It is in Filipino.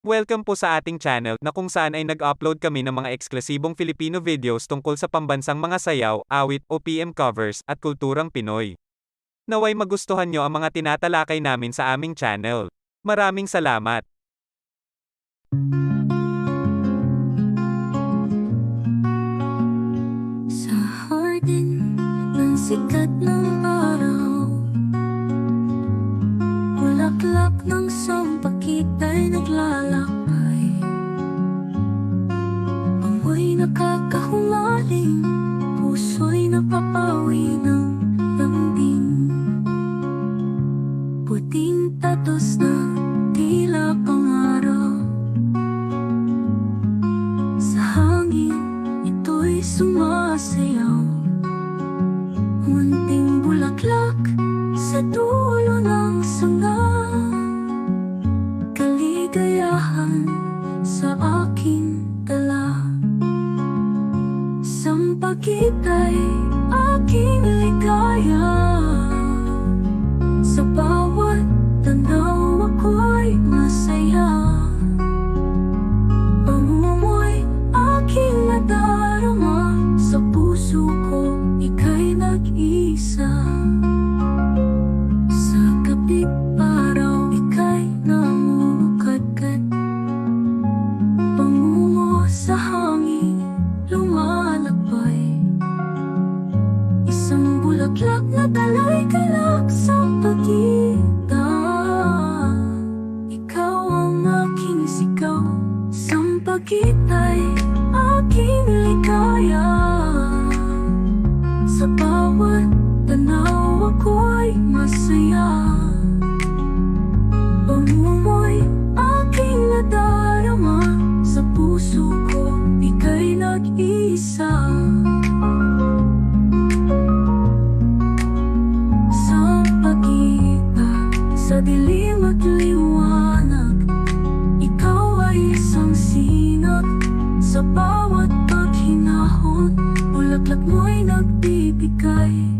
Welcome po sa ating channel na kung saan ay nag-upload kami ng mga eksklusibong Filipino videos tungkol sa pambansang mga sayaw, awit, OPM covers, at kulturang Pinoy. Naway magustuhan nyo ang mga tinatalakay namin sa aming channel. Maraming salamat! Sa hardin ng sikat ng araw Bulaklak ng sampakit ay naglalakbay. Amoy nakakahumaling Puso'y napapawi ng lambing. Puting tatos na tila pangarap Sa hangin Ito'y sumasayaw. Munting bulaklak Sa dulo ng sanga Sampagit ay aking ang aking sigaw Sampagit ay aking ligaw bulaklak mo'y nagbibigay